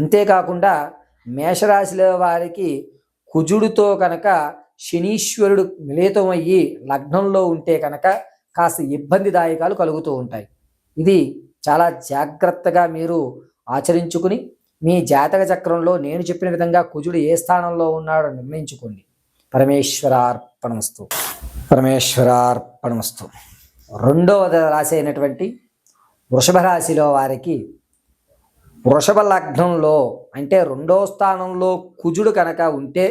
అంతేకాకుండా మేషరాశిలో వారికి కుజుడితో కనుక శనీశ్వరుడు మిళితమయ్యి లగ్నంలో ఉంటే కనుక కాస్త ఇబ్బందిదాయకాలు కలుగుతూ ఉంటాయి. ఇది చాలా జాగ్రత్తగా మీరు ఆచరించుకుని మీ జాతక చక్రంలో నేను చెప్పిన విధంగా కుజుడు ఏ స్థానంలో ఉన్నాడో నిర్ణయించుకోండి. పరమేశ్వరార్పణమస్తు. పరమేశ్వరార్పణమస్తు. రెండవ రాశి అయినటువంటి వృషభ రాశిలో వారికి వృషభ లగ్నంలో అంటే రెండో స్థానంలో కుజుడు కనుక ఉంటే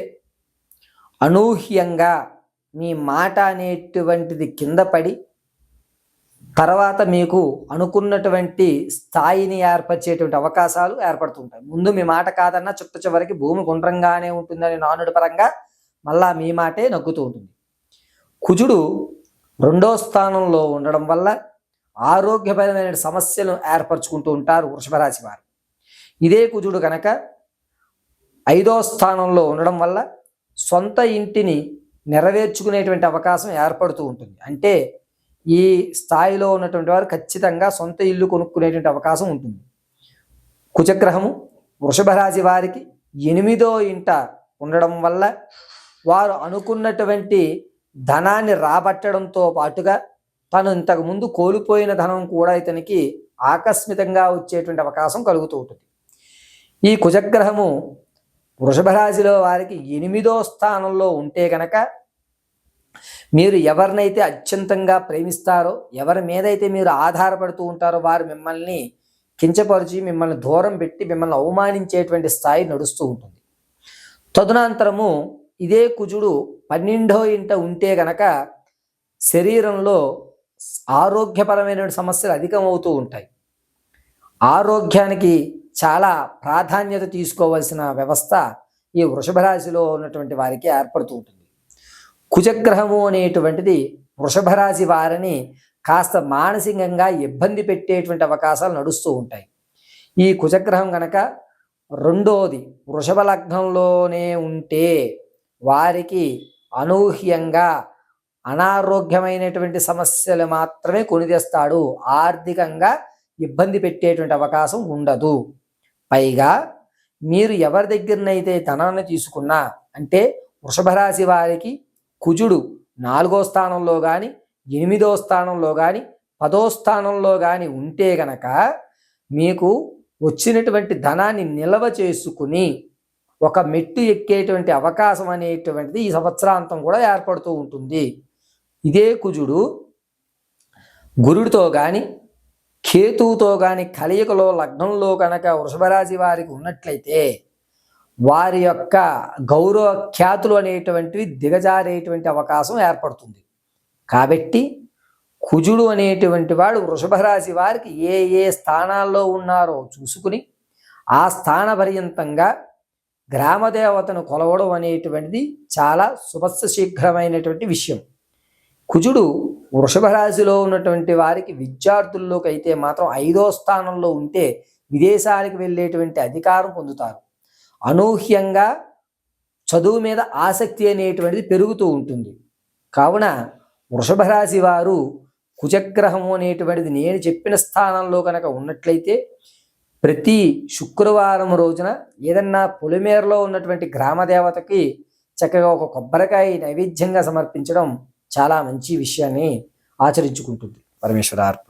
అనూహ్యంగా మీ మాట అనేటువంటిది కింద పడి తర్వాత మీకు అనుకున్నటువంటి స్థాయిని ఏర్పరిచేటువంటి అవకాశాలు ఏర్పడుతుంటాయి. ముందు మీ మాట కాదన్నా చుట్ట చివరికి భూమి గుండ్రంగానే ఉంటుందని నానుడి పరంగా మళ్ళా మీ మాటే నగ్గుతూ ఉంటుంది. కుజుడు రెండో స్థానంలో ఉండడం వల్ల ఆరోగ్యపరమైన సమస్యలు ఏర్పరచుకుంటూ ఉంటారు వృషభరాశి వారు. ఇదే కుజుడు కనుక ఐదో స్థానంలో ఉండడం వల్ల సొంత ఇంటిని నెరవేర్చుకునేటువంటి అవకాశం ఏర్పడుతూ ఉంటుంది. అంటే ఈ స్థాయిలో ఉన్నటువంటి వారు ఖచ్చితంగా సొంత ఇల్లు కొనుక్కునేటువంటి అవకాశం ఉంటుంది. కుచగ్రహము వృషభ రాశి వారికి ఎనిమిదో ఇంట ఉండడం వల్ల వారు అనుకున్నటువంటి ధనాన్ని రాబట్టడంతో పాటుగా తను ఇంతకు ముందు కోల్పోయిన ధనం కూడా ఇతనికి ఆకస్మితంగా వచ్చేటువంటి అవకాశం కలుగుతూ ఉంటుంది. ఈ కుజగ్రహము వృషభ రాశిలో వారికి ఎనిమిదో స్థానంలో ఉంటే కనుక మీరు ఎవరినైతే అత్యంతంగా ప్రేమిస్తారో ఎవరి మీదైతే మీరు ఆధారపడుతూ ఉంటారో వారు మిమ్మల్ని కించపరిచి మిమ్మల్ని దూరం పెట్టి మిమ్మల్ని అవమానించేటువంటి స్థాయి నడుస్తూ ఉంటుంది. తదనంతరము ఇదే కుజుడు పన్నెండో ఇంట ఉంటే గనక శరీరంలో ఆరోగ్యపరమైన సమస్యలు అధికమవుతూ ఉంటాయి. ఆరోగ్యానికి చాలా ప్రాధాన్యత తీసుకోవాల్సిన వ్యవస్థ ఈ వృషభ రాశిలో ఉన్నటువంటి వారికి ఏర్పడుతూ ఉంటుంది. కుజగ్రహము అనేటువంటిది వృషభ రాశి వారిని కాస్త మానసికంగా ఇబ్బంది పెట్టేటువంటి అవకాశాలు నడుస్తూ ఉంటాయి. ఈ కుజగ్రహం కనుక రెండోది వృషభ లగ్నంలోనే ఉంటే వారికి అనూహ్యంగా అనారోగ్యమైనటువంటి సమస్యలు మాత్రమే కొనిదేస్తాడు ఆర్థికంగా ఇబ్బంది పెట్టేటువంటి అవకాశం ఉండదు. పైగా మీరు ఎవరి దగ్గరనైతే ధనాన్ని తీసుకున్నా అంటే వృషభ రాశి వారికి కుజుడు నాలుగో స్థానంలో కానీ ఎనిమిదో స్థానంలో కానీ పదో స్థానంలో కానీ ఉంటే గనక మీకు వచ్చినటువంటి ధనాన్ని నిల్వ చేసుకుని ఒక మెట్టు ఎక్కేటువంటి అవకాశం అనేటువంటిది ఈ సంవత్సరాంతం కూడా ఏర్పడుతూ ఉంటుంది. ఇదే కుజుడు గురుడితో కానీ కేతువుతో కానీ కలయికలో లగ్నంలో కనుక వృషభరాశి వారికి ఉన్నట్లయితే వారి యొక్క గౌరవ ఖ్యాతులు అనేటువంటివి దిగజారేటువంటి అవకాశం ఏర్పడుతుంది. కాబట్టి కుజుడు అనేటువంటి వాడు వృషభ రాశి వారికి ఏ ఏ స్థానాల్లో ఉన్నారో చూసుకుని ఆ స్థాన పర్యంతంగా గ్రామదేవతను కొలవడం అనేటువంటిది చాలా శుభస్సు శీఘ్రమైనటువంటి విషయం. కుజుడు వృషభ రాశిలో ఉన్నటువంటి వారికి విద్యార్థుల్లోకి అయితే మాత్రం ఐదో స్థానంలో ఉంటే విదేశాలకు వెళ్ళేటువంటి అధికారం పొందుతారు. అనూహ్యంగా చదువు మీద ఆసక్తి అనేటువంటిది పెరుగుతూ ఉంటుంది. కావున వృషభ రాశి వారు కుజగ్రహము అనేటువంటిది నేను చెప్పిన స్థానంలో కనుక ఉన్నట్లయితే ప్రతి శుక్రవారం రోజున ఏదన్నా పొలిమేరలో ఉన్నటువంటి గ్రామదేవతకి చక్కగా ఒక కొబ్బరికాయ నైవేద్యంగా సమర్పించడం చాలా మంచి విషయాన్ని ఆచరించుకుంటుంది. పరమేశ్వరార్పణ